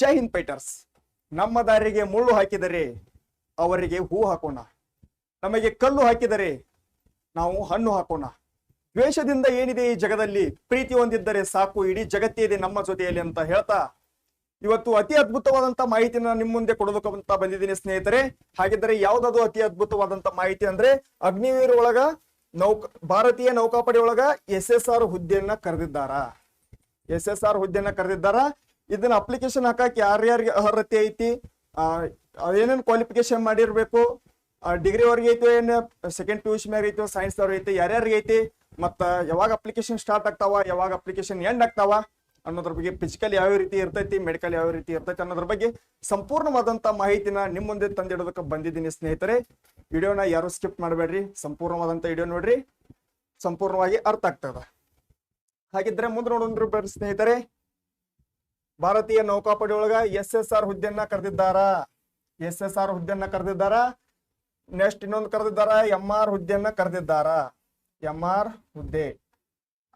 ಜೈ ಹಿಂದ್ ಪೈಟರ್ಸ್. ನಮ್ಮ ದಾರಿಗೆ ಮುಳ್ಳು ಹಾಕಿದರೆ ಅವರಿಗೆ ಹೂ ಹಾಕೋಣ. ನಮಗೆ ಕಲ್ಲು ಹಾಕಿದರೆ ನಾವು ಹಣ್ಣು ಹಾಕೋಣ. ದ್ವೇಷದಿಂದ ಏನಿದೆ ಈ ಜಗದಲ್ಲಿ? ಪ್ರೀತಿ ಹೊಂದಿದ್ದರೆ ಸಾಕು, ಇಡೀ ಜಗತ್ತೇ ಇದೆ ನಮ್ಮ ಜೊತೆಯಲ್ಲಿ ಅಂತ ಹೇಳ್ತಾ ಇವತ್ತು ಅತಿ ಅದ್ಭುತವಾದಂತ ಮಾಹಿತಿನ ನಿಮ್ಮ ಮುಂದೆ ಕೊಡಬೇಕಂತ ಬಂದಿದ್ದೀನಿ ಸ್ನೇಹಿತರೆ. ಹಾಗಿದ್ದರೆ ಯಾವ್ದಾದ್ರು ಅತಿ ಅದ್ಭುತವಾದಂತ ಮಾಹಿತಿ ಅಂದ್ರೆ ಅಗ್ನಿವೀರ್ ಒಳಗ ನೌಕ, ಭಾರತೀಯ ನೌಕಾಪಡೆ ಒಳಗ ಎಸ್ ಎಸ್ ಆರ್ ಹುದ್ದೆಯನ್ನ ಕರೆದಿದ್ದಾರ? ಎಸ್ ಎಸ್ ಆರ್ ಹುದ್ದೆಯನ್ನ ಕರೆದಿದ್ದಾರ? ಇದನ್ನ ಅಪ್ಲಿಕೇಶನ್ ಹಾಕಕ್ ಯಾರ್ಯಾರಿಗೆ ಅರ್ಹತೆ ಐತಿ? ಏನೇನು ಕ್ವಾಲಿಫಿಕೇಶನ್ ಮಾಡಿರ್ಬೇಕು? ಡಿಗ್ರಿ ಅವ್ರಿಗೆ ಐತಿ ಏನ್ ಸೆಕೆಂಡ್ ಪಿ ಯು ಸಿ ಮ್ಯಾಗ ಐತಿ ಸೈನ್ಸ್ ಅವ್ರಿಗೆ ಐತಿ ಯಾರ್ಯಾರಿಗೆ ಐತಿ? ಮತ್ತ ಯಾವಾಗ ಅಪ್ಲಿಕೇಶನ್ ಸ್ಟಾರ್ಟ್ ಆಗ್ತಾವ, ಯಾವಾಗ ಅಪ್ಲಿಕೇಶನ್ ಎಂಡ್ ಆಗ್ತಾವ ಅನ್ನೋದ್ರ ಬಗ್ಗೆ ಫಿಸಿಕಲ್ ಯಾವ ರೀತಿ ಇರ್ತೈತಿ ಮೆಡಿಕಲ್ ಯಾವ ರೀತಿ ಇರ್ತೈತಿ ಅನ್ನೋದ್ರ ಬಗ್ಗೆ ಸಂಪೂರ್ಣವಾದಂತ ಮಾಹಿತಿನ ನಿಮ್ ಮುಂದೆ ತಂದಿಡೋದಕ್ಕೆ ಬಂದಿದ್ದೀನಿ ಸ್ನೇಹಿತರೆ. ವಿಡಿಯೋನ ಯಾರು ಸ್ಕಿಪ್ ಮಾಡಬೇಡ್ರಿ, ಸಂಪೂರ್ಣವಾದಂತ ವಿಡಿಯೋ ನೋಡ್ರಿ. ಸಂಪೂರ್ಣವಾಗಿ ಅರ್ಥ ಆಗ್ತದ. ಹಾಗಿದ್ರೆ ಮುಂದೆ ನೋಡೋಣ ಬರ್ರಿ ಸ್ನೇಹಿತರೆ. ಭಾರತೀಯ ನೌಕಾಪಡೆ ಒಳಗ ಎಸ್ ಎಸ್ ಆರ್ ಹುದ್ದೆಯನ್ನ ಕರೆದಿದ್ದಾರ. ಎಸ್ ಎಸ್ ಆರ್ ಹುದ್ದೆಯನ್ನ ಕರೆದಿದ್ದಾರ. ನೆಕ್ಸ್ಟ್ ಇನ್ನೊಂದು ಕರೆದಿದ್ದಾರ ಎಂ ಆರ್ ಹುದ್ದೆಯನ್ನ ಕರೆದಿದ್ದಾರ. ಎಂ ಆರ್ ಹುದ್ದೆ.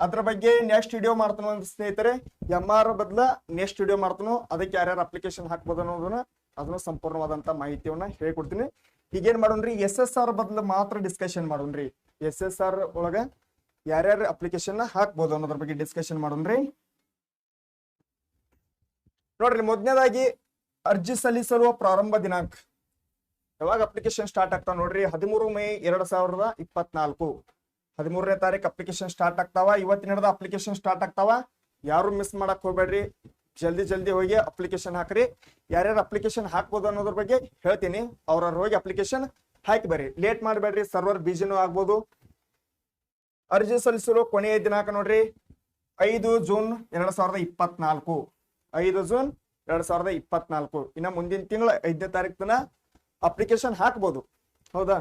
ಅದ್ರ ಬಗ್ಗೆ ನೆಕ್ಸ್ಟ್ ವಿಡಿಯೋ ಮಾಡ್ತಾನೋ ಅಂತ ಸ್ನೇಹಿತರೆ ಎಂ ಆರ್ ಬದಲ ನೆಕ್ಸ್ಟ್ ವಿಡಿಯೋ ಮಾಡ್ತಾನೋ. ಅದಕ್ಕೆ ಯಾರ್ಯಾರು ಅಪ್ಲಿಕೇಶನ್ ಹಾಕ್ಬೋದು ಅನ್ನೋದನ್ನ, ಅದನ್ನ ಸಂಪೂರ್ಣವಾದಂತ ಮಾಹಿತಿಯನ್ನ ಹೇಳ್ಕೊಡ್ತೀನಿ. ಈಗೇನ್ ಮಾಡೋಣ್ರಿ ಎಸ್ ಎಸ್ ಆರ್ ಬದಲು ಮಾತ್ರ ಡಿಸ್ಕಷನ್ ಮಾಡೋಣ್ರಿ. ಎಸ್ ಎಸ್ ಆರ್ ಒಳಗ ಯಾರ್ಯಾರು ಅಪ್ಲಿಕೇಶನ್ ಹಾಕ್ಬೋದು ಅನ್ನೋದ್ರ ಬಗ್ಗೆ ಡಿಸ್ಕಷನ್ ಮಾಡೋಣ್ರಿ. ನೋಡ್ರಿ ಮೊದಲನೇದಾಗಿ ಅರ್ಜಿ ಸಲ್ಲಿಸಲು ಪ್ರಾರಂಭ ದಿನಾಂಕ. ಯಾವಾಗ ಅಪ್ಲಿಕೇಶನ್ ಸ್ಟಾರ್ಟ್ ಆಗ್ತಾವ ನೋಡ್ರಿ, ಹದಿಮೂರು ಮೇ ಎರಡ್ ಸಾವಿರದ ಇಪ್ಪತ್ನಾಲ್ಕು. ಹದಿಮೂರನೇ ತಾರೀಕು ಅಪ್ಲಿಕೇಶನ್ ಸ್ಟಾರ್ಟ್ ಆಗ್ತಾವ ಇವತ್ತಿನ ಹಿಡಿದ ಅಪ್ಲಿಕೇಶನ್ ಸ್ಟಾರ್ಟ್ ಆಗ್ತಾವ. ಯಾರು ಮಿಸ್ ಮಾಡಕ್ ಹೋಗ್ಬೇಡ್ರಿ, ಜಲ್ದಿ ಜಲ್ದಿ ಹೋಗಿ ಅಪ್ಲಿಕೇಶನ್ ಹಾಕ್ರಿ. ಯಾರ್ಯಾರು ಅಪ್ಲಿಕೇಶನ್ ಹಾಕ್ಬೋದು ಅನ್ನೋದ್ರ ಬಗ್ಗೆ ಹೇಳ್ತೀನಿ. ಅವ್ರವ್ರ ಹೋಗಿ ಅಪ್ಲಿಕೇಶನ್ ಹಾಕಿ ಬರ್ರಿ. ಲೇಟ್ ಮಾಡಬೇಡ್ರಿ ಸರ್ವರ್ ಬಿಜಿನೂ ಆಗ್ಬೋದು. ಅರ್ಜಿ ಸಲ್ಲಿಸಲು ಕೊನೆಯ ದಿನಾಂಕ ನೋಡ್ರಿ, ಐದು ಜೂನ್ ಎರಡ್ ಸಾವಿರದ ಇಪ್ಪತ್ನಾಲ್ಕು. ಐದು ಜೂನ್ ಎರಡ್ ಸಾವಿರದ ಇಪ್ಪತ್ನಾಲ್ಕು. ಇನ್ನ ಮುಂದಿನ ತಿಂಗಳ ಐದನೇ ತಾರೀಕು ತನ ಅಪ್ಲಿಕೇಶನ್ ಹಾಕ್ಬೋದು. ಹೌದಾ?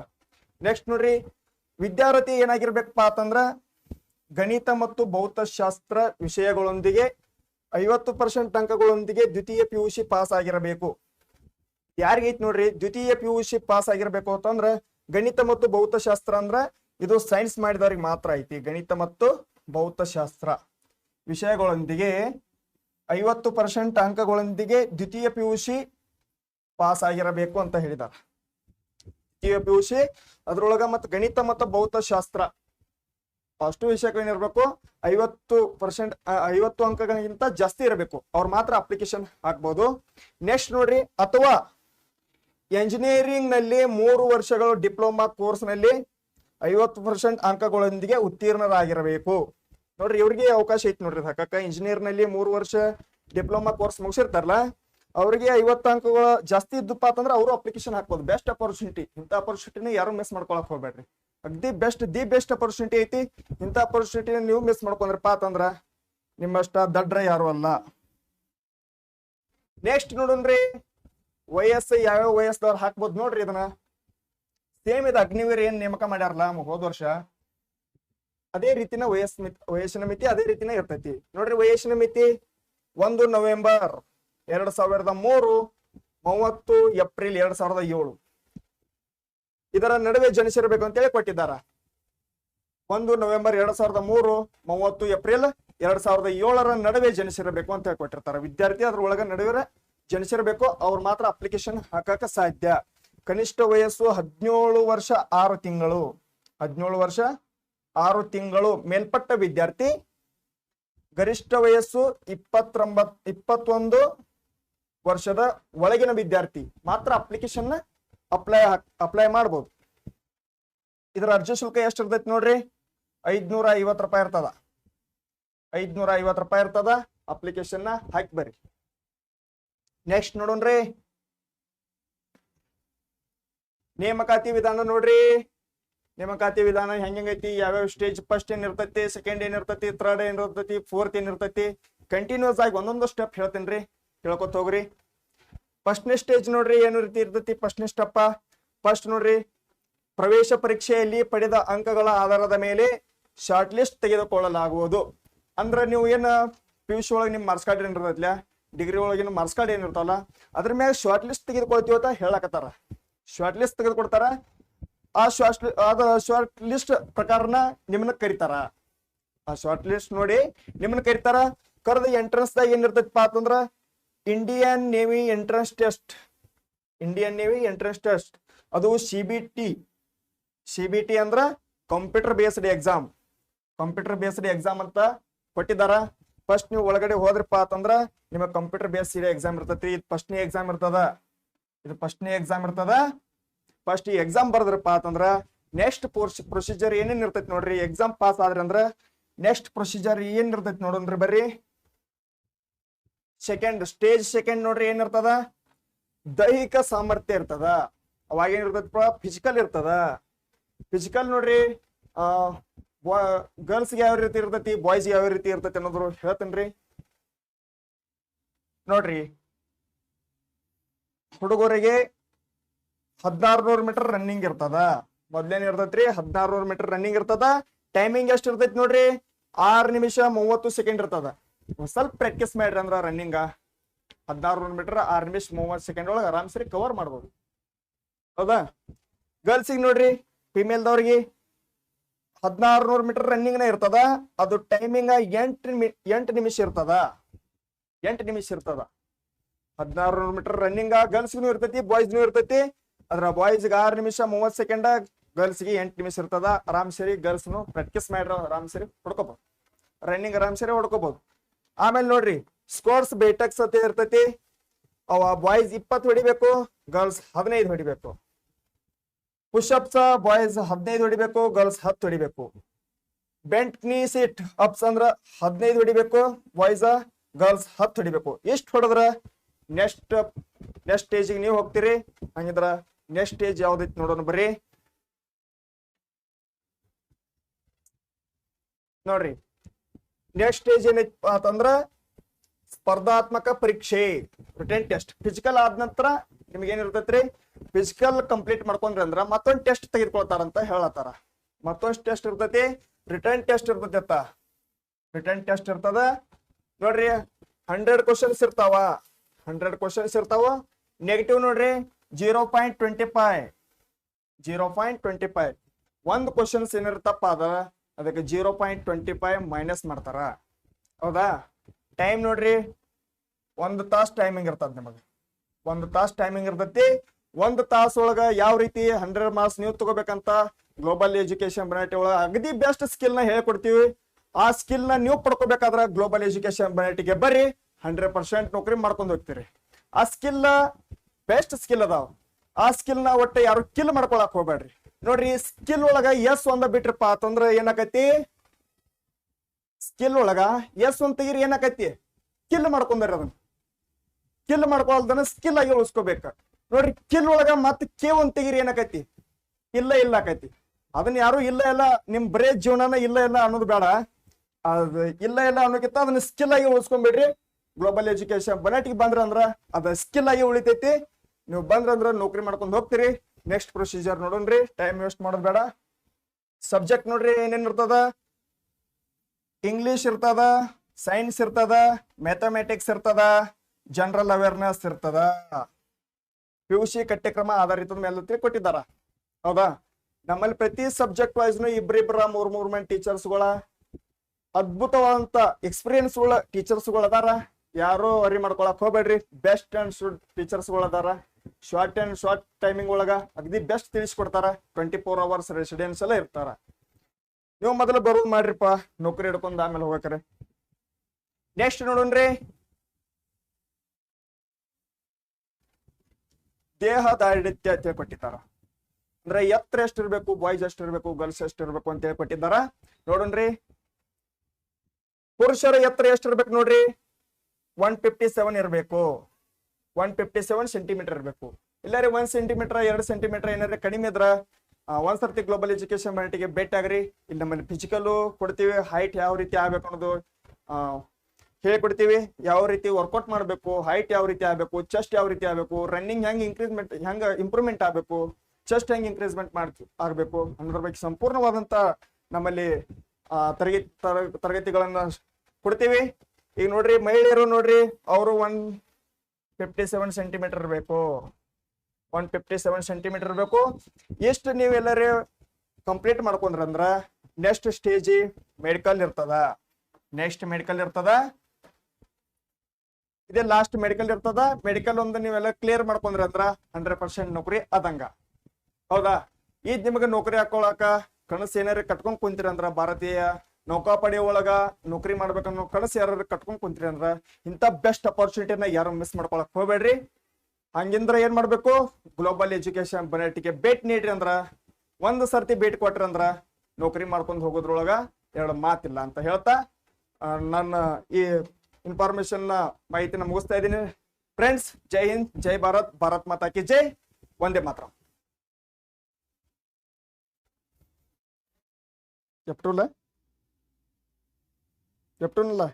ನೆಕ್ಸ್ಟ್ ನೋಡ್ರಿ, ವಿದ್ಯಾರ್ಥಿ ಏನಾಗಿರ್ಬೇಕಪ್ಪ ಅಂತಂದ್ರ ಗಣಿತ ಮತ್ತು ಭೌತಶಾಸ್ತ್ರ ವಿಷಯಗಳೊಂದಿಗೆ ಐವತ್ತು ಪರ್ಸೆಂಟ್ ಅಂಕಗಳೊಂದಿಗೆ ದ್ವಿತೀಯ ಪಿ ಯು ಸಿ ಪಾಸ್ ಆಗಿರಬೇಕು. ಯಾರಿಗೈತಿ ನೋಡ್ರಿ? ದ್ವಿತೀಯ ಪಿ ಯು ಸಿ ಪಾಸ್ ಆಗಿರ್ಬೇಕು ಅಂತಂದ್ರ ಗಣಿತ ಮತ್ತು ಭೌತಶಾಸ್ತ್ರ ಅಂದ್ರ ಇದು ಸೈನ್ಸ್ ಮಾಡಿದವ್ರಿಗೆ ಮಾತ್ರ ಐತಿ. ಗಣಿತ ಮತ್ತು ಭೌತಶಾಸ್ತ್ರ ವಿಷಯಗಳೊಂದಿಗೆ ಐವತ್ತು ಪರ್ಸೆಂಟ್ ಅಂಕಗಳೊಂದಿಗೆ ದ್ವಿತೀಯ ಪಿ ಯು ಸಿ ಪಾಸ್ ಆಗಿರಬೇಕು ಅಂತ ಹೇಳಿದಾರೆ. ದ್ವಿತೀಯ ಪಿ ಯು ಸಿ ಅದ್ರೊಳಗ ಮತ್ತು ಗಣಿತ ಮತ್ತು ಭೌತಶಾಸ್ತ್ರ ಅಷ್ಟು ವಿಷಯಗಳೇನಿರ್ಬೇಕು ಐವತ್ತು ಪರ್ಸೆಂಟ್ ಐವತ್ತು ಅಂಕಗಳಿಗಿಂತ ಜಾಸ್ತಿ ಇರಬೇಕು. ಅವ್ರು ಮಾತ್ರ ಅಪ್ಲಿಕೇಶನ್ ಹಾಕ್ಬೋದು. ನೆಕ್ಸ್ಟ್ ನೋಡ್ರಿ, ಅಥವಾ ಎಂಜಿನಿಯರಿಂಗ್ನಲ್ಲಿ ಮೂರು ವರ್ಷಗಳು ಡಿಪ್ಲೊಮಾ ಕೋರ್ಸ್ನಲ್ಲಿ ಐವತ್ತು ಪರ್ಸೆಂಟ್ ಅಂಕಗಳೊಂದಿಗೆ ಉತ್ತೀರ್ಣರಾಗಿರಬೇಕು. ನೋಡ್ರಿ, ಇವ್ರಿಗೆ ಅವಕಾಶ ಐತಿ ನೋಡ್ರಿ ಹಾಕಕ್ಕ ಇಂಜಿನಿಯರ್ನಲ್ಲಿ ಮೂರು ವರ್ಷ ಡಿಪ್ಲೊಮಾ ಕೋರ್ಸ್ ಮುಗಿಸಿರ್ತಾರಲ್ಲ, ಅವ್ರಿಗೆ ಐವತ್ತು ಅಂಕಗಳು ಜಾಸ್ತಿ ಇದ್ದಪ್ಪ ಅಂತಂದ್ರೆ ಅವರು ಅಪ್ಲಿಕೇಶನ್ ಹಾಕ್ಬೋದು. ಬೆಸ್ಟ್ ಅಪರ್ಚುನಿಟಿ ಇಂಥ ಅಪರ್ಚುನಿಟಿನ ಯಾರು ಮಿಸ್ ಮಾಡ್ಕೊಳಕ್ ಹೋಗ್ಬೇಡ್ರಿ. ಅಗ್ದಿ ಬೆಸ್ಟ್ ದಿ ಬೆಸ್ಟ್ ಅಪರ್ಚುನಿಟಿ ಐತಿ. ಇಂಥ ಅಪರ್ಚುನಿಟಿನ ನೀವು ಮಿಸ್ ಮಾಡ್ಕೊಂಡ್ರಪ್ಪ ಅಂತಂದ್ರ ನಿಮ್ಮಷ್ಟ ದಡ್ರ ಯಾರು ಅಲ್ಲ. ನೆಕ್ಸ್ಟ್ ನೋಡನ್ರಿ, ವಯಸ್ಸು ಯಾವ್ಯಾವ ವಯಸ್ಸದವ್ರು ಹಾಕ್ಬೋದು ನೋಡ್ರಿ ಇದನ್ನ. ಸೇಮ್ ಇದು ಅಗ್ನಿವೀರ್ ಏನ್ ನೇಮಕ ಮಾಡ್ಯಾರಲ್ಲ, ಹೋದ್ ವರ್ಷ. ಅದೇ ರೀತಿನ ವಯಸ್ ವಯಸ್ಸಿನ ಮಿತಿ ಅದೇ ರೀತಿನ ಇರ್ತೈತಿ. ನೋಡ್ರಿ ವಯಸ್ಸಿನ ಮಿತಿ ಒಂದು ನವೆಂಬರ್ ಎರಡ್ ಸಾವಿರದ ಮೂರು ಮೂವತ್ತು ಏಪ್ರಿಲ್ ಎರಡ್ ಸಾವಿರದ ಏಳು. ಇದರ ನಡುವೆ ಜನಿಸಿರಬೇಕು ಅಂತೇಳಿ ಕೊಟ್ಟಿದ್ದಾರ. ಒಂದು ನವೆಂಬರ್ ಎರಡ್ ಸಾವಿರದ ಮೂರು ಮೂವತ್ತು ಏಪ್ರಿಲ್ ಎರಡ್ ಸಾವಿರದ ಏಳರ ನಡುವೆ ಜನಿಸಿರಬೇಕು ಅಂತ ಹೇಳಿ ಕೊಟ್ಟಿರ್ತಾರೆ. ವಿದ್ಯಾರ್ಥಿ ಅದ್ರೊಳಗ ನಡುವೆ ಜನಿಸಿರಬೇಕು, ಅವ್ರು ಮಾತ್ರ ಅಪ್ಲಿಕೇಶನ್ ಹಾಕಕ ಸಾಧ್ಯ. ಕನಿಷ್ಠ ವಯಸ್ಸು ಹದಿನೇಳು ವರ್ಷ ಆರು ತಿಂಗಳು. ಹದಿನೇಳು ವರ್ಷ ಆರು ತಿಂಗಳು ಮೇಲ್ಪಟ್ಟ ವಿದ್ಯಾರ್ಥಿ, ಗರಿಷ್ಠ ವಯಸ್ಸು ಇಪ್ಪತ್ತೊಂಬತ್, ಇಪ್ಪತ್ತೊಂದು ವರ್ಷದ ಒಳಗಿನ ವಿದ್ಯಾರ್ಥಿ. ಮಾತ್ರ ಅಪ್ಲಿಕೇಶನ್ ಅಪ್ಲೈ ಅಪ್ಲೈ ಮಾಡಬಹುದು ಇದರ ಅರ್ಜಿ ಶುಲ್ಕ ಎಷ್ಟು ಇರ್ತೈತಿ ನೋಡ್ರಿ? ಐದ್ನೂರ ಐವತ್ತು ರೂಪಾಯಿ ಇರ್ತದ. ಐದ್ನೂರ ಐವತ್ತು ರೂಪಾಯಿ ಇರ್ತದ ಅಪ್ಲಿಕೇಶನ್ ಹಾಕಿ ಬರ್ರಿ. ನೆಕ್ಸ್ಟ್ ನೋಡೋಣ್ರಿ. ನೇಮಕಾತಿ ವಿಧಾನ ನೋಡ್ರಿ. ನೇಮಕಾತಿ ವಿಧಾನ ಹೆಂಗೈತಿ ಯಾವ್ಯಾವ ಸ್ಟೇಜ್ ಫಸ್ಟ್ ಏನ್ ಇರ್ತೈತಿ ಸೆಕೆಂಡ್ ಏನ್ ಇರ್ತೈತಿ ಥರ್ಡ್ ಏನ್ ಇರ್ತೈತಿ ಫೋರ್ತ್ ಏನ್ ಇರ್ತೈತಿ ಕಂಟಿನ್ಯೂಸ್ ಆಗಿ ಒಂದೊಂದು ಸ್ಟೆಪ್ ಹೇಳ್ತೇನ್ರಿ. ಹೇಳ್ಕೊತ ಹೋಗ್ರಿ. ಫಸ್ಟ್ನೇ ಸ್ಟೇಜ್ ನೋಡ್ರಿ, ಏನು ರೀತಿ ಇರ್ತೈತಿ ಫಸ್ಟ್ನೇ ಸ್ಟೆಪ್ ಫಸ್ಟ್ ನೋಡ್ರಿ, ಪ್ರವೇಶ ಪರೀಕ್ಷೆಯಲ್ಲಿ ಪಡೆದ ಅಂಕಗಳ ಆಧಾರದ ಮೇಲೆ ಶಾರ್ಟ್ ಲಿಸ್ಟ್ ತೆಗೆದುಕೊಳ್ಳಲಾಗುವುದು. ಅಂದ್ರೆ ನೀವು ಏನ ಪಿ ಯು ಸಿ ಒಳಗೆ ನಿಮ್ಮ ಮಾರ್ಕ್ಸ್ ಕಾರ್ಡ್ ಏನಿರ್ತೈತಿಲ್ಲ ಡಿಗ್ರಿ ಒಳಗಿನ ಮಾರ್ಕ್ಸ್ ಕಾರ್ಡ್ ಏನಿರ್ತಾವಲ್ಲ ಅದ್ರ ಮೇಲೆ ಶಾರ್ಟ್ ಲಿಸ್ಟ್ ತೆಗೆದುಕೊಳ್ತೀವಿ ಅಂತ ಹೇಳಕತ್ತಾರ. ಶಾರ್ಟ್ ಲಿಸ್ಟ್ ತೆಗೆದುಕೊಡ್ತಾರ ಆ ಶಾರ್ಟ್ ಅದ ಶಾರ್ಟ್ ಲಿಸ್ಟ್ ಪ್ರಕಾರನ ನಿಮ್ಮನ್ನ ಕರಿತಾರ. ಆ ಶಾರ್ಟ್ ಲಿಸ್ಟ್ ನೋಡಿ ನಿಮ್ಮನ್ನ ಕರಿತಾರ. ಕರೆದ ಎಂಟ್ರೆನ್ಸ್ ದಾಗ ಏನಿರ್ತೈತಪ್ಪ ಅಂತಂದ್ರ Indian navy entrance test Indian navy entrance test ಅದು C B T C B T ಅಂದ್ರ computer based exam computer based exam ಅಂತ ಕೊಟ್ಟಿದಾರ ಫಸ್ಟ್ ನೀವು ಒಳಗಡೆ ಹೋದ್ರಪ್ಪ ಅಂತಂದ್ರ ನಿಮಗೆ ಕಂಪ್ಯೂಟರ್ ಬೇಸ್ಡ್ ಎಕ್ಸಾಮ್ ಇರ್ತೈತಿ ಇದು ಫಸ್ಟ್ನೇ ಎಕ್ಸಾಮ್ ಇರ್ತದ. ಇದು ಫಸ್ಟ್ನೇ ಎಕ್ಸಾಮ್ ಇರ್ತದ. ಫಸ್ಟ್ ಈ ಎಕ್ಸಾಮ್ ಬರ್ದ್ರಪ್ಪ ಅಂತಂದ್ರ ನೆಕ್ಸ್ಟ್ ಪೋರ್ಸ್ ಪ್ರೊಸೀಜರ್ ಏನೇನ್ ಇರ್ತೈತಿ ನೋಡ್ರಿ? ಎಕ್ಸಾಮ್ ಪಾಸ್ ಆದ್ರೆ ಅಂದ್ರ ನೆಕ್ಸ್ಟ್ ಪ್ರೊಸೀಜರ್ ಏನ್ ಇರ್ತೈತಿ ನೋಡ್ರಿ ಬರ್ರಿ? ಸೆಕೆಂಡ್ ಸ್ಟೇಜ್ ಸೆಕೆಂಡ್ ನೋಡ್ರಿ ಏನಿರ್ತದ ದೈಹಿಕ ಸಾಮರ್ಥ್ಯ ಇರ್ತದ. ಅವಾಗ ಏನ್ ಇರ್ತದಪ್ಪ ಫಿಸಿಕಲ್ ಇರ್ತದ. ಫಿಸಿಕಲ್ ನೋಡ್ರಿ, ಆ ಗರ್ಲ್ಸ್ಗೆ ಯಾವ ರೀತಿ ಇರ್ತೈತಿ? ಬಾಯ್ಸ್ ಯಾವ ರೀತಿ ಇರ್ತೈತಿ ಅನ್ನೋದ್ರು ಹೇಳ್ತೇನ್ರಿ. ನೋಡ್ರಿ, ಹುಡುಗರಿಗೆ ಹದಿನಾರು ನೂರು ಮೀಟರ್ ರನ್ನಿಂಗ್ ಇರ್ತದ. ಮೊದ್ಲೇನ್ ಇರ್ತೈತ್ರಿ? ಹದಿನಾರು ನೂರು ಮೀಟರ್ ರನ್ನಿಂಗ್ ಇರ್ತದ. ಟೈಮಿಂಗ್ ಎಷ್ಟ್ ಇರ್ತೈತಿ ನೋಡ್ರಿ? ಆರ್ ನಿಮಿಷ ಮೂವತ್ತು ಸೆಕೆಂಡ್ ಇರ್ತದ. ಸ್ವಲ್ಪ ಪ್ರಾಕ್ಟೀಸ್ ಮಾಡ್ರಿ ಅಂದ್ರ ರನ್ನಿಂಗ ಹದಿನಾರು ನೂರು ಮೀಟರ್ ಆರ್ ನಿಮಿಷ ಮೂವತ್ತು ಸೆಕೆಂಡ್ ಒಳಗೆ ಆರಾಮ್ಸರಿ ಕವರ್ ಮಾಡ್ಬೋದು. ಹೌದಾ? ಗರ್ಲ್ಸಿಗೆ ನೋಡ್ರಿ ಫಿಮೇಲ್ದವ್ರಿಗೆ ಹದಿನಾರು ನೂರು ಮೀಟರ್ ರನ್ನಿಂಗ್ನ ಇರ್ತದ. ಅದು ಟೈಮಿಂಗ್ ಎಂಟು ಎಂಟು ನಿಮಿಷ ಇರ್ತದ. ಎಂಟು ನಿಮಿಷ ಇರ್ತದ. ಹದಿನಾರು ನೂರು ಮೀಟರ್ ರನ್ನಿಂಗ್ ಗರ್ಲ್ಸ್ಗೂ ಇರ್ತೈತಿ ಬಾಯ್ಸ್ಗೂ ಇರ್ತೈತಿ. ಅದ್ರ ಬಾಯ್ಸ್ಗೆ ಆರು ನಿಮಿಷ ಮೂವತ್ತು ಸೆಕೆಂಡ್ ಗರ್ಲ್ಸ್ಗೆ ಎಂಟು ನಿಮಿಷ ಇರ್ತದ. ಆರಾಮ್ ಸರಿ ಗರ್ಲ್ಸ್ನು ಪ್ರಾಕ್ಟೀಸ್ ಮಾಡ್ರ ಆರಾಮ್ ಸರಿ ಹೊಡ್ಕೋಬಹುದು ರನ್ನಿಂಗ್ ಆರಾಮ್ ಸರಿ ಹೊಡ್ಕೋಬಹುದು ಆಮೇಲೆ ನೋಡ್ರಿ ಸ್ಕೋರ್ಸ್ ಬೇಟಕ್ಸ್ ಅಂತ ಇರ್ತೈತಿ. ಅವ ಬಾಯ್ಸ್ ಇಪ್ಪತ್ತು ಹೊಡಿಬೇಕು ಗರ್ಲ್ಸ್ ಹದಿನೈದು ಹೊಡಿಬೇಕು. ಪುಷ್ಅಪ್ಸ್ ಬಾಯ್ಸ್ ಹದಿನೈದು ಹೊಡಿಬೇಕು ಗರ್ಲ್ಸ್ ಹತ್ತು ಹೊಡಿಬೇಕು. ಬೆಂಟ್ ನೀ ಸಿಟ್ ಅಪ್ಸ್ ಅಂದ್ರ ಹದಿನೈದು ಹೊಡಿಬೇಕು ಬಾಯ್ಸ್ ಗರ್ಲ್ಸ್ ಹತ್ತು ಹೊಡಿಬೇಕು. ಎಷ್ಟು ಹೊಡೆದ್ರ? ನೆಕ್ಸ್ಟ್ ನೆಕ್ಸ್ಟ್ ಸ್ಟೇಜಿಗೆ ನೀವು ಹೋಗ್ತೀರಿ. ಹಂಗಿದ್ರ ನೆಕ್ಸ್ಟ್ ಸ್ಟೇಜ್ ಯಾವ್ದೈತಿ ನೋಡೋಣ, ಬರ್ರಿ. ನೋಡ್ರಿ. ನೆಕ್ಸ್ಟ್ ಸ್ಟೇಜ್ ಏನೈತಿ ಅಂತಂದ್ರ ಸ್ಪರ್ಧಾತ್ಮಕ ಪರೀಕ್ಷೆ. ರಿಟರ್ನ್ ಟೆಸ್ಟ್ ಫಿಸಿಕಲ್ ಆದ ನಂತರ ನಿಮ್ಗೆ ಏನಿರ್ತೈತ್ರಿ ಫಿಸಿಕಲ್ ಕಂಪ್ಲೀಟ್ ಮಾಡ್ಕೊಂಡ್ರಿ ಅಂದ್ರ ಮತ್ತೊಂದು ಟೆಸ್ಟ್ ತೆಗೆದುಕೊಳ್ತಾರಂತ ಹೇಳತ್ತಾರ. ಮತ್ತೊಂದು ಟೆಸ್ಟ್ ಇರ್ತೈತಿ ರಿಟರ್ನ್ ಟೆಸ್ಟ್ ಇರ್ತೈತಿ ಅತ್ತ ರಿಟರ್ನ್ ಟೆಸ್ಟ್ ಇರ್ತದ. ನೋಡ್ರಿ ಹಂಡ್ರೆಡ್ ಕ್ವಶನ್ಸ್ ಇರ್ತಾವ. ಹಂಡ್ರೆಡ್ ಕ್ವಶನ್ಸ್ ಇರ್ತಾವ. ನೆಗೆಟಿವ್ ನೋಡ್ರಿ. Zero point twenty five. Zero point twenty five. ಒಂದು ಕ್ವಶನ್ಸ್ ಏನಿರುತ್ತಪ್ಪ ಅದ ಅದಕ್ಕೆ zero point twenty five minus ಮಾಡ್ತಾರ. ಹೌದಾ? ಟೈಮ್ ನೋಡ್ರಿ. ಒಂದು ತಾಸು ಟೈಮಿಂಗ್ ಇರ್ತದ ನಿಮಗೆ. ಒಂದು ತಾಸು ಟೈಮಿಂಗ್ ಇರ್ತೈತಿ. ಒಂದು ತಾಸು ಒಳಗ ಯಾವ ರೀತಿ ಹಂಡ್ರೆಡ್ ಮಾರ್ಕ್ಸ್ ನೀವು ತಗೋಬೇಕಂತ ಗ್ಲೋಬಲ್ ಎಜುಕೇಶನ್ ಬನಾಟಿ ಒಳಗ ಅಗದಿ ಬೆಸ್ಟ್ ಸ್ಕಿಲ್ನ ಹೇಳ್ಕೊಡ್ತೀವಿ. ಆ ಸ್ಕಿಲ್ನ ನೀವು ಪಡ್ಕೋಬೇಕಾದ್ರ ಗ್ಲೋಬಲ್ ಎಜುಕೇಶನ್ ಬನಾಟಿಗೆ ಬರ್ರಿ. ಹಂಡ್ರೆಡ್ ಪರ್ಸೆಂಟ್ ನೌಕರಿ ಮಾಡ್ಕೊಂಡು ಹೋಗ್ತೀರಿ. ಆ ಸ್ಕಿಲ್ ಬೆಸ್ಟ್ ಸ್ಕಿಲ್ ಅದಾವ. ಆ ಸ್ಕಿಲ್ನ ಒಟ್ಟು ಯಾರು ಕಿಲ್ ಮಾಡ್ಕೊಳಕ್ ಹೋಗ್ಬೇಡ್ರಿ. ನೋಡ್ರಿ ಸ್ಕಿಲ್ ಒಳಗ ಎಸ್ ಒಂದ ಬಿಟ್ರಪ್ಪ ಅಂತಂದ್ರ ಏನಾಕೈತಿ? ಸ್ಕಿಲ್ ಒಳಗ ಎಸ್ ಒಂದ್ ತೆಗಿರಿ ಏನಾಕೈತಿ? ಕಿಲ್ ಮಾಡ್ಕೊಂಡ್ರಿ ಅದನ್ನ. ಕಿಲ್ ಮಾಡ್ಕೊಳ್ದನ ಸ್ಕಿಲ್ ಆಗಿ ಉಳಿಸ್ಕೋಬೇಕ. ನೋಡ್ರಿ ಕಿಲ್ ಒಳಗ ಮತ್ ಕೆ ಒಂದ್ ತೆಗಿರಿ ಏನಾಕೈತಿ? ಇಲ್ಲ ಇಲ್ಲ ಆಕೈತಿ. ಅದನ್ನ ಯಾರು ಇಲ್ಲ ಇಲ್ಲ, ನಿಮ್ ಬರೇ ಜೀವನನ ಇಲ್ಲ ಇಲ್ಲ ಅನ್ನೋದು ಬೇಡ. ಅದ್ ಇಲ್ಲ ಇಲ್ಲ ಅನ್ನೋಕ್ಕಿಂತ ಅದನ್ನ ಸ್ಕಿಲ್ ಆಗಿ ಉಳಿಸ್ಕೊಂಡ್ಬಿಡ್ರಿ ಗ್ಲೋಬಲ್ ಎಜುಕೇಶನ್ ಬನಾಟಿಗೆ ಬಂದ್ರ ಅಂದ್ರ ಅದ ಸ್ಕಿಲ್ ಆಗಿ ಉಳಿತೈತಿ. ನೀವು ಬಂದ್ರಂದ್ರ ನೌಕರಿ ಮಾಡ್ಕೊಂಡು ಹೋಗ್ತೀರಿ. ನೆಕ್ಸ್ಟ್ ಪ್ರೊಸೀಜರ್ ನೋಡೋಣ್ರಿ ಟೈಮ್ ವೇಸ್ಟ್ ಮಾಡೋದು ಬೇಡ. ಸಬ್ಜೆಕ್ಟ್ ನೋಡ್ರಿ ಏನೇನ್ ಇರ್ತದ? ಇಂಗ್ಲಿಷ್ ಇರ್ತದ ಸೈನ್ಸ್ ಇರ್ತದ ಮ್ಯಾಥಮೆಟಿಕ್ಸ್ ಇರ್ತದ ಜನರಲ್ ಅವೇರ್ನೆಸ್ ಇರ್ತದ. ಪಿ ಯು ಸಿ ಪಠ್ಯಕ್ರಮ ಆಧಾರಿತದ ಮೇಲೆ ಕೊಟ್ಟಿದ್ದಾರ. ಹೌದಾ? ನಮ್ಮಲ್ಲಿ ಪ್ರತಿ ಸಬ್ಜೆಕ್ಟ್ ವೈಸ್ನು ಇಬ್ರಿಬ್ರ ಮೂರ್ ಮೂರ್ ಮಂದಿ ಟೀಚರ್ಸ್ಗಳ ಅದ್ಭುತವಾದಂತ ಎಕ್ಸ್ಪೀರಿಯನ್ಸ್ ಟೀಚರ್ಸ್ಗಳು ಅದಾರ. ಯಾರೋ ಅರಿ ಮಾಡ್ಕೊಳಕ್ ಹೋಗ್ಬೇಡ್ರಿ. ಬೆಸ್ಟ್ ಅಂಡ್ ಶುಡ್ ಟೀಚರ್ಸ್ಗಳು ಅದಾರ. ಶಾರ್ಟ್ ಅಂಡ್ ಶಾರ್ಟ್ ಟೈಮಿಂಗ್ ಒಳಗ ಅಗದಿ ಬೆಸ್ಟ್ ತಿಳಿಸ್ಕೊಡ್ತಾರ. ಟ್ವೆಂಟಿ ಫೋರ್ ಅವರ್ಸ್ ರೆಸಿಡೆನ್ಸ್ ಎಲ್ಲ ಇರ್ತಾರ. ನೀವು ಮೊದಲು ಬರೋದು ಮಾಡ್ರಿಪ್ಪ. ನೌಕರಿ ಹಿಡ್ಕೊಂಡ್ ಆಮೇಲೆ ಹೋಗಕ್ರೆ ನೆಕ್ಸ್ಟ್ ನೋಡೋಣ್ರಿ. ದೇಹ ದಾರಿಢ್ಯ ಅಂತ ಹೇಳ್ಕೊಟ್ಟಿದ್ದಾರ. ಅಂದ್ರೆ ಎತ್ತರ ಎಷ್ಟಿರ್ಬೇಕು ಬಾಯ್ಸ್ ಎಷ್ಟಿರ್ಬೇಕು ಗರ್ಲ್ಸ್ ಎಷ್ಟಿರ್ಬೇಕು ಅಂತ ಹೇಳಿ ಕೊಟ್ಟಿದ್ದಾರ ನೋಡೋಣ್ರಿ. ಪುರುಷರ ಎತ್ತರ ಎಷ್ಟಿರ್ಬೇಕು ನೋಡ್ರಿ. ಒನ್ ಫಿಫ್ಟಿ ಸೆವೆನ್ ಇರಬೇಕು. ಒನ್ ಫಿಫ್ಟಿ ಸೆವೆನ್ ಸೆಂಟಿಮೀಟರ್ ಇರಬೇಕು. ಇಲ್ಲಾರಿ ಒಂದ್ ಸೆಂಟಿಮೀಟರ್ ಎರಡು ಸೆಂಟಿಮೀಟರ್ ಏನಾದ್ರೆ ಕಡಿಮೆ ಇದ್ರ ಒನ್ ಒಂದ್ ಸರ್ತಿ ಗ್ಲೋಬಲ್ ಎಜುಕೇಶನ್ ಮಾರ್ಟಿಗೆ ಭೇಟಿ ಆಗ್ರಿ ಇಲ್ಲಿ ನಮ್ಮಲ್ಲಿ ಫಿಸಿಕಲ್ ಕೊಡ್ತೀವಿ ಹೈಟ್ ಯಾವ ರೀತಿ ಆಗ್ಬೇಕು ಅನ್ನೋದು ಹೇಳ್ಕೊಡ್ತೀವಿ. ಯಾವ ರೀತಿ ವರ್ಕೌಟ್ ಮಾಡಬೇಕು ಹೈಟ್ ಯಾವ ರೀತಿ ಆಗಬೇಕು ಚೆಸ್ಟ್ ಯಾವ ರೀತಿ ಆಗಬೇಕು ರನ್ನಿಂಗ್ ಹೆಂಗೆ ಇನ್ಕ್ರೀಸ್ಮೆಂಟ್ ಹೆಂಗೆ ಇಂಪ್ರೂವ್ಮೆಂಟ್ ಆಗಬೇಕು ಚೆಸ್ಟ್ ಹೆಂಗೆ ಇನ್ಕ್ರೀಸ್ಮೆಂಟ್ ಮಾಡ್ತಿ ಆಗಬೇಕು ಅನ್ನೋದ್ರ ಬಗ್ಗೆ ಸಂಪೂರ್ಣವಾದಂತ ನಮ್ಮಲ್ಲಿ ತರಗತಿ ತರ- ತರಗತಿಗಳನ್ನ ಕೊಡ್ತೀವಿ. ಈಗ ನೋಡ್ರಿ ಮಹಿಳೆಯರು ನೋಡ್ರಿ, ಅವರು ಒನ್ ಫಿಫ್ಟಿ ಸೆವೆನ್ ಸೆಂಟಿಮೀಟರ್ ಬೇಕು ಒನ್ ಫಿಫ್ಟಿ ಸೆವೆನ್ ಸೆಂಟಿಮೀಟರ್ ಬೇಕು ಎಷ್ಟು ನೀವೆಲ್ಲರೂ ಕಂಪ್ಲೀಟ್ ಮಾಡ್ಕೊಂಡ್ರಂದ್ರ ನೆಕ್ಸ್ಟ್ ಸ್ಟೇಜ್ ಮೆಡಿಕಲ್ ಇರ್ತದ. ನೆಕ್ಸ್ಟ್ ಮೆಡಿಕಲ್ ಇರ್ತದ. ಇದೇ ಲಾಸ್ಟ್ ಮೆಡಿಕಲ್ ಇರ್ತದ. ಮೆಡಿಕಲ್ ಒಂದು ನೀವೆಲ್ಲ ಕ್ಲಿಯರ್ ಮಾಡ್ಕೊಂಡ್ರಿ ಅಂದ್ರ ಹಂಡ್ರೆಡ್ ಪರ್ಸೆಂಟ್ ನೌಕರಿ ಅದಂಗ ಹೌದಾ? ಈಗ ನಿಮಗೆ ನೌಕರಿ ಹಾಕೊಳಕ ಕನಸು ಏನಾರ ಕಟ್ಕೊಂಡ್ ಕುಂತೀರಿ ಅಂದ್ರ ಭಾರತೀಯ ನೌಕಾಪಡೆ ಒಳಗ ನೌಕರಿ ಮಾಡ್ಬೇಕನ್ನೋ ಕನಸು ಯಾರು ಕಟ್ಕೊಂಡ್ ಕುಂತ್ರಿ ಅಂದ್ರ ಇಂಥ ಬೆಸ್ಟ್ ಅಪರ್ಚುನಿಟಿನ ಯಾರು ಮಿಸ್ ಮಾಡ್ಕೊಳಕ್ ಹೋಗ್ಬೇಡ್ರಿ. ಹಂಗಿಂದ್ರ ಏನ್ ಮಾಡ್ಬೇಕು? ಗ್ಲೋಬಲ್ ಎಜುಕೇಶನ್ ಬನೆಟಿಗೆ ಭೇಟಿ ನೀಡ್ರಿ ಅಂದ್ರ, ಒಂದ್ ಸರ್ತಿ ಭೇಟಿ ಕೊಟ್ರಿ ಅಂದ್ರ ನೌಕರಿ ಮಾಡ್ಕೊಂಡು ಹೋಗೋದ್ರೊಳಗ ಎರಡು ಮಾತಿಲ್ಲ ಅಂತ ಹೇಳ್ತಾ ನನ್ನ ಈ ಇನ್ಫಾರ್ಮೇಶನ್ ಮಾಹಿತಿನ ಮುಗಿಸ್ತಾ ಇದ್ದೀನಿ. ಫ್ರೆಂಡ್ಸ್ ಜೈ ಹಿಂದ್, ಜೈ ಭಾರತ್ ಭಾರತ್ ಮಾತಾಕಿ ಜೈ. ಒಂದೇ ಮಾತ್ರ. ಎಪ್ಟೂಲ చెప్తున్నా